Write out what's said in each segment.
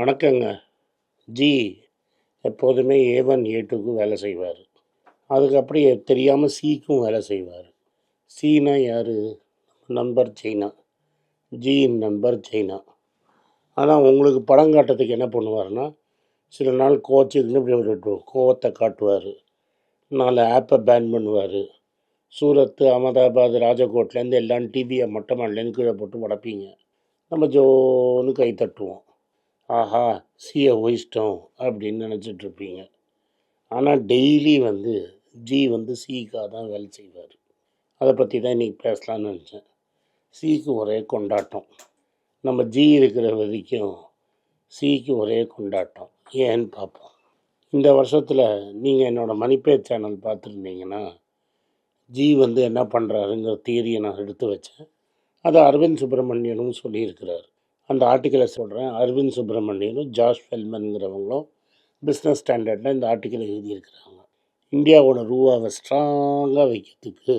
வணக்கங்க. ஜி எப்போதுமே ஏ ஒன் ஏ டூக்கு வேலை செய்வார். அதுக்கப்புறம் அப்படியே தெரியாமல் சிக்கும் வேலை செய்வார். சீனா யார்? நண்பர் சைனா. ஜி நண்பர் சைனா. ஆனால் உங்களுக்கு படம் காட்டுறதுக்கு என்ன பண்ணுவார்னா சில நாள் கோச்சுக்குன்னு இப்படி ஒரு கோவத்தை காட்டுவார். நாலு ஆப்பை பேன் பண்ணுவார். சூரத்து அகமதாபாத் ராஜகோட்லேருந்து எல்லாம் டிவியை மொட்டை மாடலேருந்து கீழே போட்டு உடப்பீங்க. நம்ம ஜோன்னு கை தட்டுவோம். ஆஹா சியை ஒயிச்சிட்டோம் அப்படின்னு நினச்சிட்டு இருப்பீங்க ஆனால் டெய்லி வந்து ஜி வந்து சிக்காக தான் வேலை செய்வார். அதை பற்றி தான் இன்றைக்கி பேசலான்னு நினச்சேன். சிக்கு ஒரே கொண்டாட்டம். நம்ம ஜி இருக்கிற வரைக்கும் சிக்கு ஒரே கொண்டாட்டம். ஏன்னு பார்ப்போம். இந்த வருஷத்தில் நீங்கள் என்னோடய மணிப்பே சேனல் பார்த்துருந்தீங்கன்னா ஜி வந்து என்ன பண்ணுறாருங்கிற தியரியை நான் எடுத்து வச்சேன். அதை அரவிந்த் சுப்பிரமணியனும் சொல்லியிருக்கிறார். அந்த ஆர்டிக்கலை சொல்கிறேன் அரவிந்த் சுப்பிரமணியனும் ஜார்ஜ் ஃபெல்மன்கிறவங்களும் பிஸ்னஸ் ஸ்டாண்டர்டில் இந்த ஆர்டிக்கலை எழுதியிருக்கிறாங்க. இந்தியாவோட ரூபாவை ஸ்ட்ராங்காக வைக்கிறதுக்கு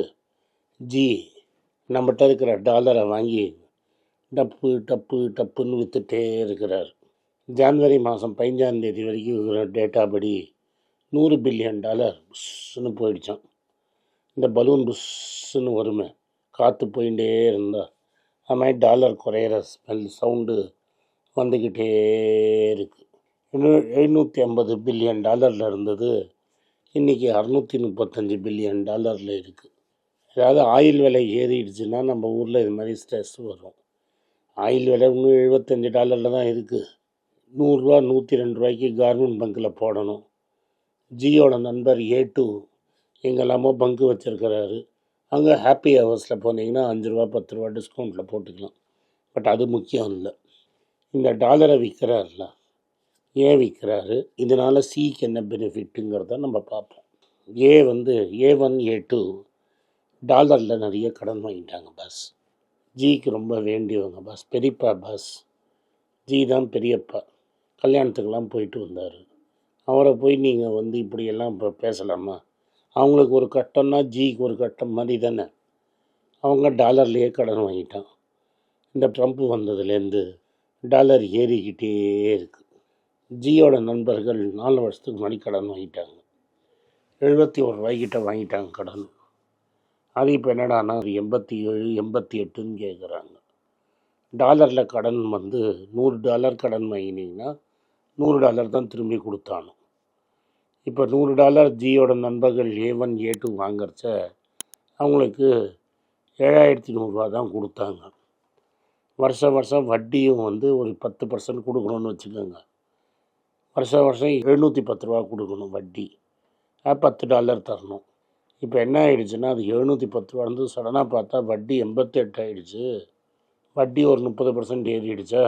ஜி நம்மகிட்ட இருக்கிற டாலரை வாங்கி டப்பு டப்பு டப்புன்னு விற்றுட்டே இருக்கிறார். ஜான்வரி மாதம் பதினஞ்சாம் தேதி வரைக்கும் இருக்கிற டேட்டா படி நூறு பில்லியன் டாலர் புஷ்ஷுன்னு போயிடுச்சான் இந்த பலூன் புஷ்ஷுன்னு வருமே காற்று போயிட்டே இருந்தால் அது மாதிரி டாலர் குறையிற ஸ்மெல் சவுண்டு வந்துக்கிட்டே இருக்குது இன்னும் எழுநூற்றி ஐம்பது பில்லியன் டாலரில் இருந்தது. இன்றைக்கி அறநூற்றி முப்பத்தஞ்சு பில்லியன் டாலரில் இருக்குது ஏதாவது ஆயில் விலை ஏறிடுச்சுன்னா நம்ம ஊரில் இது மாதிரி ஸ்ட்ரெஸ் வரும். ஆயில் விலை இன்னும் எழுபத்தஞ்சு டாலரில் தான் இருக்குது நூறுரூவா நூற்றி ரெண்டு ரூபாய்க்கு கார்மெண்ட் பங்க்கில் போடணும். ஜியோட நண்பர் ஏ டூ எங்கெல்லாமோ பங்கு வச்சுருக்கிறாரு. அங்கே ஹாப்பி ஹவர்ஸில் போனீங்கன்னா அஞ்சு ரூபா பத்து ரூபா டிஸ்கவுண்ட்டில் போட்டுக்கலாம். பட் அது முக்கியம் இல்லை. இந்த டாலரை விற்கிறாருல ஏன் விற்கிறாரு இதனால் சிக்கு என்ன பெனிஃபிட்டுங்கிறத நம்ம பார்ப்போம். ஏ வந்து ஏ ஒன் ஏ டூ டாலரில் நிறைய கடன் வாங்கிட்டாங்க பாஸ் ஜிக்கு ரொம்ப வேண்டியவங்க பாஸ் பெரியப்பா பாஸ் ஜி தான் பெரியப்பா. கல்யாணத்துக்கெல்லாம் போயிட்டு வந்தார். அவரை போய் நீங்கள் வந்து இப்படியெல்லாம் இப்போ பேசலாமா? அவங்களுக்கு ஒரு கட்டம்னா ஜிக்கு ஒரு கட்டம் மாதிரி தானே. அவங்க டாலர்லேயே கடன் வாங்கிட்டான். இந்த ட்ரம்ப் வந்ததுலேருந்து டாலர் ஏறிக்கிட்டே இருக்குது ஜியோட நண்பர்கள் நாலு வருஷத்துக்கு முன்னாடி கடன் வாங்கிட்டாங்க. எழுபத்தி ஒரு ரூபாய்க்கிட்ட வாங்கிட்டாங்க கடன். அது இப்போ என்னடான்னா அது எண்பத்தி ஏழு எண்பத்தி எட்டுன்னு கேட்குறாங்க டாலரில் கடன் வந்து நூறு டாலர் கடன் வாங்கினீங்கன்னா நூறு டாலர் தான் திரும்பி கொடுத்தானோ? இப்போ நூறு டாலர் ஜியோட நண்பர்கள் ஏ ஒன் ஏ டூ வாங்குறச்ச அவங்களுக்கு ஏழாயிரத்தி நூறுரூவா தான் கொடுத்தாங்க. வருஷம் வருஷம் வட்டியும் வந்து ஒரு பத்து பர்சன்ட் கொடுக்கணும்னு வச்சுக்கோங்க. வருஷம் வருஷம் எழுநூற்றி பத்து ரூபா கொடுக்கணும் வட்டி. பத்து டாலர் தரணும். இப்போ என்ன ஆயிடுச்சுன்னா அது எழுநூற்றி பத்து ரூபா வந்து சடனாக பார்த்தா வட்டி எண்பத்தெட்டு ஆயிடுச்சு. வட்டி ஒரு முப்பது பர்சன்ட் ஏறிடுச்சா?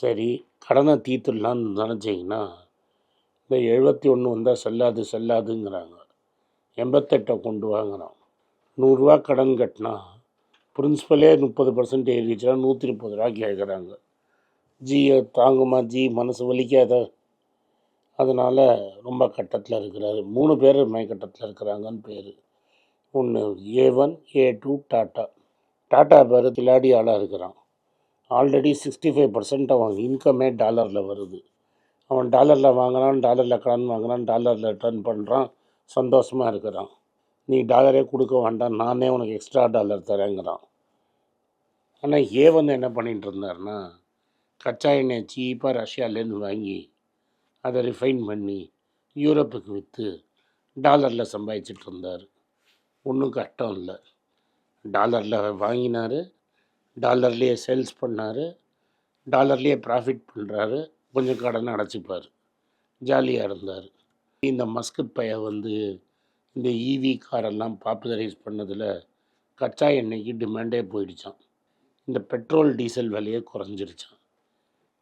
சரி கடனை தீர்த்துடலான்னு நினச்சிங்கன்னா இந்த எழுபத்தி ஒன்று வந்தால் செல்லாது செல்லாதுங்கிறாங்க. எண்பத்தெட்டை கொண்டு வாங்குறான். நூறுரூவா கடன் கட்டினா பிரின்ஸிபலே முப்பது பர்சன்ட் ஏறிச்சுனா நூற்றி முப்பது ரூபா கேட்குறாங்க. ஜியை தாங்குமா ஜி மனசு வலிக்காத? அதனால் ரொம்ப கட்டத்தில் இருக்கிறாரு. மூணு பேர் கட்டத்தில் இருக்கிறாங்கன்னு பேர். ஒன்று A one A two Tata. Tata பேர் திலாடி ஆளாக இருக்கிறான். ஆல்ரெடி சிக்ஸ்டி ஃபைவ் பர்சன்ட் அவன் இன்கமே டாலரில் வருது. அவன் டாலரில் வாங்குறான் டாலரில் கடன் வாங்குறான் டாலரில் ரிட்டர்ன் பண்ணுறான் சந்தோஷமாக இருக்கிறான். நீ டாலரே கொடுக்க வேண்டாம் நானே உனக்கு எக்ஸ்ட்ரா டாலர் தரேங்கிறான். ஆனால் ஏ வந்து என்ன பண்ணிகிட்டு இருந்தார்னா கச்சா எண்ணெய் சீப்பாக ரஷ்யாலேருந்து வாங்கி அதை ரிஃபைன் பண்ணி யூரோப்புக்கு விற்று டாலரில் சம்பாதிச்சிட்டு இருந்தார். ஒன்றும் கஷ்டம் இல்லை. டாலரில் வாங்கினார் டாலர்லேயே சேல்ஸ் பண்ணார் டாலர்லேயே ப்ராஃபிட் பண்ணுறாரு கொஞ்சம் கடனை அடைச்சிப்பார். ஜாலியாக இருந்தார். இந்த மஸ்கட் பைய வந்து இந்த ஈவி காரெல்லாம் பாப்புலரைஸ் பண்ணதில் கச்சா எண்ணெய்க்கு டிமாண்டே போயிடுச்சான் இந்த பெட்ரோல் டீசல் விலையே குறைஞ்சிருச்சான்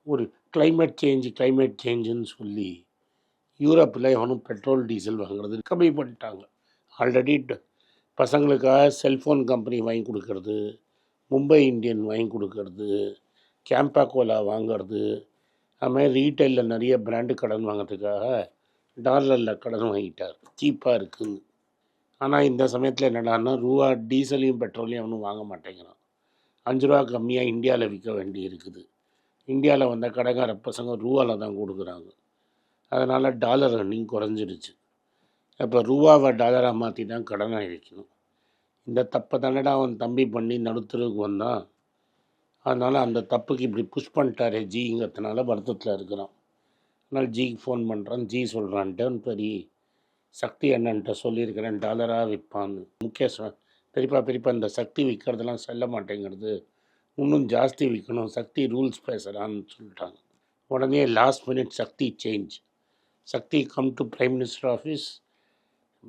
ஒரு கிளைமேட் சேஞ்ச் கிளைமேட் சேஞ்சுன்னு சொல்லி யூரோப்பில் எவனும் பெட்ரோல் டீசல் வாங்குறது கம்மி பண்ணிட்டாங்க. ஆல்ரெடி பசங்களுக்காக செல்ஃபோன் கம்பெனி வாங்கி கொடுக்கறது மும்பை இந்தியன் வாங்கி கொடுக்கறது கேம்பா கோலா வாங்குறது அது மாதிரி ரீட்டைலில் நிறைய பிராண்டு கடன் வாங்குறதுக்காக டாலரில் கடன் வாங்கிட்டார். சீப்பாக இருக்குதுன்னு ஆனால் இந்த சமயத்தில் என்னடான்னா ரூபா டீசலையும் பெட்ரோலையும் அவனும் வாங்க மாட்டேங்கிறான். அஞ்சு ரூபா கம்மியாக இந்தியாவில் விற்க வேண்டி இருக்குது. இந்தியாவில் வந்த கடைக்கார பசங்க ரூபாவில் தான் கொடுக்குறாங்க. அதனால் டாலர் ரன்னிங் குறைஞ்சிடுச்சு இப்போ ரூபாவை டாலராக மாற்றி தான் கடனாக இருக்கணும் இந்த தப்பை தானடா அவன் தம்பி பண்ணி நடுத்தருக்கு வந்தான். அதனால் அந்த தப்புக்கு இப்படி புஷ் பண்ணிட்டாரே ஜிங்கிறதுனால வருத்தத்தில் இருக்கிறான் அதனால் ஜிக்கு ஃபோன் பண்ணுறான் ஜி சொல்கிறான்ட்டு பெரிய சக்தி அண்ணன்ட்ட சொல்லியிருக்கிறேன் டாலராக விற்பான்னு. முகேஷ் பெரியப்பா பெரியப்பா இந்த சக்தி விற்கிறதெல்லாம் செல்ல மாட்டேங்கிறது. இன்னும் ஜாஸ்தி விற்கணும் சக்தி ரூல்ஸ் பேசுகிறான்னு சொல்லிட்டாங்க. உடனே last minute Shakti change Shakti come to prime minister office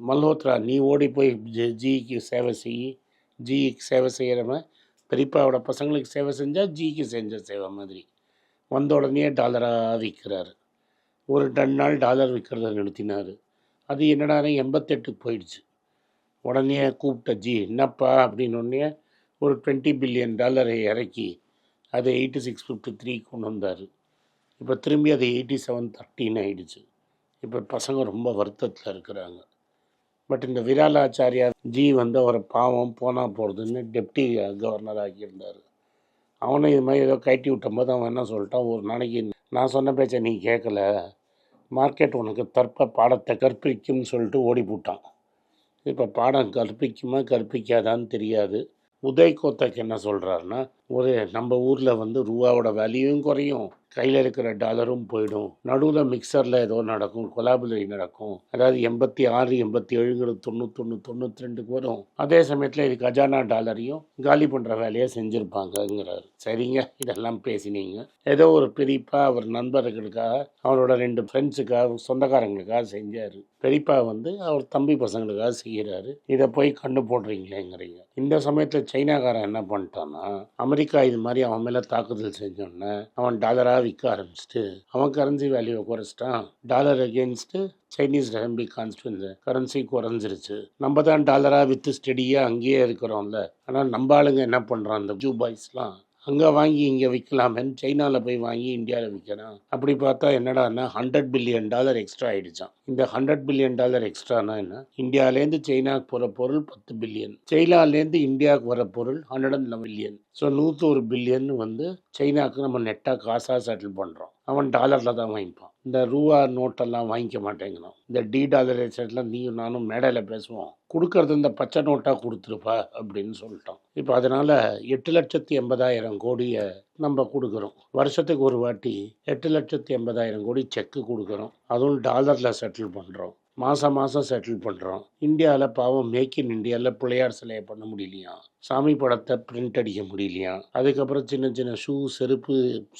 Malhotra நீ ஓடி போய் ஜி- ஜிக்கு சேவை செய். ஜிக்கு சேவை செய்கிறவன் பெரியப்பாவோட பசங்களுக்கு சேவை செஞ்சால் ஜிக்கு செஞ்ச சேவை மாதிரி. வந்த உடனே டாலராக விற்கிறாரு ஒரு ரெண்டு நாள் டாலர் விற்கிறத நிறுத்தினார். அது என்னடா எண்பத்தெட்டுக்கு போயிடுச்சு. உடனே கூப்பிட்ட ஜி என்னப்பா? அப்படின்னு உடனே ஒரு டுவெண்ட்டி பில்லியன் டாலரை இறக்கி அதை எயிட்டி சிக்ஸ் ஃபிஃப்டி த்ரீ கொண்டு வந்தார். இப்போ திரும்பி அது எயிட்டி செவன் தேர்ட்டின்னு ஆகிடுச்சு இப்போ பசங்க ரொம்ப வருத்தத்தில் இருக்கிறாங்க. பட் இந்த விராலாச்சாரியார் ஜி வந்து அவரை பாவம் போனால் போகிறதுன்னு டெப்டி கவர்னர் ஆக்கியிருந்தார். அவனும் இது மாதிரி ஏதோ கட்டி விட்டும்போது அவன் என்ன சொல்லிட்டான்? ஒரு நாளைக்கு நான் சொன்ன பேச்சை நீ கேட்கல. மார்க்கெட் உனக்கு தற்ப பாடத்தை கற்பிக்கும்னு சொல்லிட்டு ஓடி போட்டான். இப்போ பாடம் கற்பிக்குமா கற்பிக்காதான்னு தெரியாது. உதய் கோத்தக் என்ன சொல்கிறாருன்னா ஒரு நம்ம ஊரில் வந்து ரூபாவோட வேல்யூவும் குறையும். கையில் இருக்கிற டாலரும் போயிடும். நடுவில் மிக்சரில் ஏதோ நடக்கும் கொலாபுலரி நடக்கும். அதாவது எண்பத்தி ஆறு எண்பத்தி ஏழுங்கிறது தொண்ணூத்தொன்று தொண்ணூற்றி ரெண்டுக்கு வரும். அதே சமயத்தில் இது கஜானா டாலரையும் காலி பண்ணுற வேலையை செஞ்சுருப்பாங்கங்கிறாரு. சரிங்க இதெல்லாம் பேசினீங்க. ஏதோ ஒரு பெரியப்பா அவர் நண்பர்களுக்காக அவரோட ரெண்டு ஃப்ரெண்ட்ஸுக்காக சொந்தக்காரங்களுக்காக செஞ்சார். பெரியப்பா வந்து அவர் தம்பி பசங்களுக்காக செய்கிறாரு இதை போய் கண்டு போடுறீங்களேங்கிறீங்க. இந்த சமயத்தில் சைனாக்காரன் என்ன பண்ணிட்டான்னா அமெரிக்கா இது மாதிரி அவன் மேலே தாக்குதல் செஞ்சோன்னே அவன் டாலராக விற்க ஆரம்பிச்சிட்டு அவன் கரன்சி வேல்யூவை குறைச்சிட்டான் dollar against Chinese renminbi constant currency குறைஞ்சிருச்சு. நம்ம தான் டாலராக விற்று ஸ்டெடியாக அங்கேயே இருக்கிறோம்ல. ஆனால் நம்ம ஆளுங்க என்ன பண்ணுறான் அந்த ஜூ பாய்ஸ்லாம் அங்கே வாங்கி இங்கே விற்கலாமேன்னு சைனாவில் போய் வாங்கி இந்தியாவில் விற்கிறான் அப்படி பார்த்தா என்னடான்னா ஹண்ட்ரட் பில்லியன் டாலர் எக்ஸ்ட்ரா ஆகிடுச்சான் இந்த ஹண்ட்ரட் பில்லியன் டாலர் எக்ஸ்ட்ரானா என்ன? இந்தியாவிலேருந்து சைனாவுக்கு போகிற பொருள் பத்து பில்லியன் சைனாலேருந்து இந்தியாவுக்கு வர பொருள் ஹண்ட்ரட் அண்ட் பில்லியன் ஸோ நூற்றொரு பில்லியன் வந்து சைனாக்கு நம்ம நெட்டாக காசாக செட்டில் பண்ணுறோம் அவன் டாலரில் தான் வாங்கிப்பான். இந்த ரூபா நோட்டெல்லாம் வாங்கிக்க மாட்டேங்கிறான். இந்த டி டாலர் செட்லாம் நீயும் நானும் மேடையில் பேசுவோம். கொடுக்கறது இந்த பச்சை நோட்டாக கொடுத்துருப்பா அப்படின்னு சொல்லிட்டோம் இப்போ அதனால் எட்டு லட்சத்தி எண்பதாயிரம் கோடியை நம்ம கொடுக்குறோம். வருஷத்துக்கு ஒரு வாட்டி எட்டு லட்சத்தி எண்பதாயிரம் கோடி செக்கு கொடுக்குறோம். அதுவும் டாலரில் செட்டில் பண்ணுறோம் மாதம் மாதம் செட்டில் பண்ணுறோம் இந்தியாவில் பாவம் மேக் இன் இந்தியாவில் பிள்ளையார் சிலையை பண்ண முடியலையா? சாமி படத்தை பிரிண்ட் அடிக்க முடியலையா? அதுக்கப்புறம் சின்ன சின்ன ஷூ செருப்பு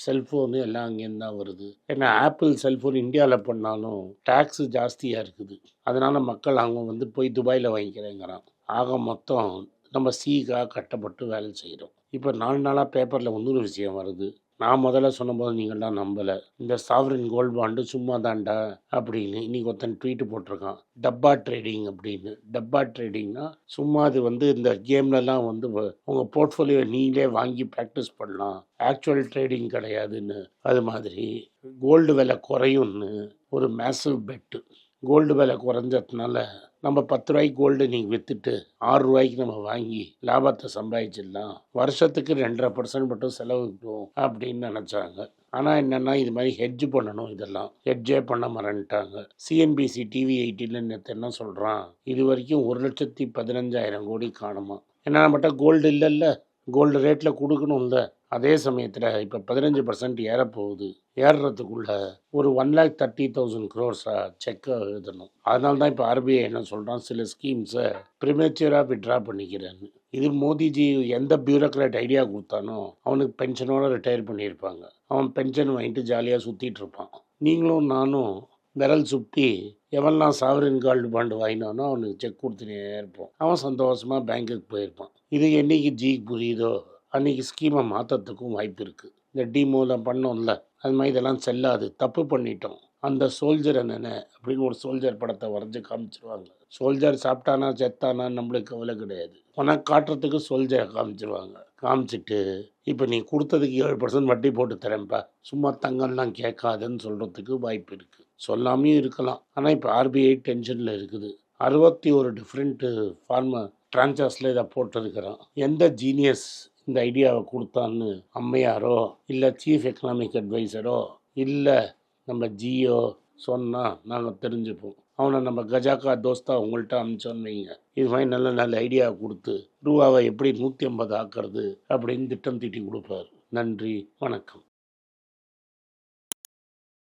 செல்ஃபோனு எல்லாம் அங்கேருந்து தான் வருது. ஏன்னா ஆப்பிள் செல்ஃபோன் இந்தியாவில் பண்ணாலும் டேக்ஸு ஜாஸ்தியாக இருக்குது. அதனால் மக்கள் அவங்க வந்து போய் துபாயில் வாங்கிக்கிறேங்கிறான். ஆக மொத்தம் நம்ம சீக்காக கட்டப்பட்டு வேலை செய்கிறோம் இப்போ நாலு நாளாக பேப்பரில் இன்னொரு விஷயம் வருது. நான் முதல்ல சொன்னபோது நீங்கள்லாம் நம்பலை. இந்த சாவரின் கோல்டு பாண்டு சும்மா தாண்டா அப்படின்னு இன்னைக்கு ஒருத்தன் ட்வீட்டு போட்டிருக்கான். டப்பா ட்ரேடிங் அப்படின்னு. டப்பா ட்ரேடிங்னா சும்மா அது வந்து இந்த கேம்லலாம் வந்து வ- போர்ட்ஃபோலியோ நீங்களே வாங்கி ப்ராக்டிஸ் பண்ணலாம். ஆக்சுவல் ட்ரேடிங் கிடையாதுன்னு. அது மாதிரி கோல்டு விலை குறையும்னு ஒரு மேசிவ் பெட்டு கோல்டு விலை குறைஞ்சதுனால நம்ம பத்து ரூபாய்க்கு கோல்டு நீங்கள் விற்றுட்டு ஆறு ரூபாய்க்கு நம்ம வாங்கி லாபத்தை சம்பாதிச்சிடலாம். வருஷத்துக்கு ரெண்டரை பர்சன்ட் மட்டும் செலவுக்கும் அப்படின்னு நினச்சாங்க. ஆனால் என்னென்னா இது மாதிரி ஹெட்ஜ் பண்ணணும் இதெல்லாம். ஹெட்ஜே பண்ண மறந்துட்டாங்க. சிஎன்பிசி டிவி எயிட்டியில் நேற்று என்ன சொல்கிறான் இது வரைக்கும் ஒரு லட்சத்தி பதினஞ்சாயிரம் கோடி காணுமா? ஏன்னா நம்மகிட்ட கோல்டு இல்லைல்ல. கோல்டு ரேட்டில் கொடுக்கணும்ல. அதே சமயத்தில் இப்போ பதினஞ்சு பர்சன்ட் ஏறப்போகுது. ஏறுறதுக்குள்ள ஒரு ஒன் லேக் தேர்ட்டி தௌசண்ட் க்ரோர்ஸாக செக்கை எழுதணும். அதனால தான் இப்போ ஆர்பிஐ என்ன சொல்கிறான் சில ஸ்கீம்ஸை ப்ரிமேச்சராக விட்ரா பண்ணிக்கிறேன்னு. இது மோடிஜி எந்த பியூரோக்ராட் ஐடியா கொடுத்தானோ அவனுக்கு பென்ஷனோட ரிட்டையர் பண்ணியிருப்பாங்க. அவன் பென்ஷன் வாங்கிட்டு ஜாலியாக சுற்றிட்டு இருப்பான். நீங்களும் நானும் விரல் சுற்றி எவன்லாம் சாவரின் கால்டு பாண்டு வாங்கினானோ அவனுக்கு செக் கொடுத்துனே இருப்போம். அவன் சந்தோஷமாக பேங்க்குக்கு போயிருப்பான். இது என்னைக்கு ஜிக்கு புரியுதோ? அன்றைக்கி ஸ்கீமை மாற்றத்துக்கும் வாய்ப்பு இருக்குது இந்த டிமோலாம் பண்ணோம்ல அது மாதிரி இதெல்லாம் செல்லாது. தப்பு பண்ணிட்டோம். அந்த சோல்ஜர் என்னென்ன? அப்படின்னு ஒரு சோல்ஜர் படத்தை வரைஞ்சி காமிச்சிருவாங்க. சோல்ஜர் சாப்பிட்டானா செத்தானா நம்மளுக்கு கவலை கிடையாது. உனக்கு காட்டுறதுக்கு சோல்ஜரை காமிச்சிருவாங்க. காமிச்சிட்டு இப்போ நீ கொடுத்ததுக்கு ஏழு பர்சன்ட் வட்டி போட்டு தரேன்ப்பா. சும்மா தங்கம்லாம் கேட்காதுன்னு சொல்கிறதுக்கு வாய்ப்பு இருக்குது சொல்லாமையும் இருக்கலாம். ஆனால் இப்போ ஆர்பிஐ டென்ஷனில் இருக்குது. அறுபத்தி ஒரு டிஃப்ரெண்ட்டு ஃபார்ம ட்ரான்சாஸில் இதை போட்டிருக்கிறான். எந்த ஜீனியஸ் இந்த ஐடியாவை கொடுத்தான்னு அம்மையாரோ இல்லை சீஃப் எக்கனாமிக் அட்வைசரோ இல்லை நம்ம ஜியோ சொன்னால் நாங்கள் தெரிஞ்சுப்போம். அவனை நம்ம கஜாக்கா தோஸ்தா உங்கள்கிட்ட அனுப்பிச்சோன்னு வைங்க. இது மாதிரி நல்ல நல்ல ஐடியா கொடுத்து ரூபாவை எப்படி நூற்றி ஐம்பது ஆக்கிறது அப்படின்னு திட்டம் தீட்டி கொடுப்பார். நன்றி வணக்கம்.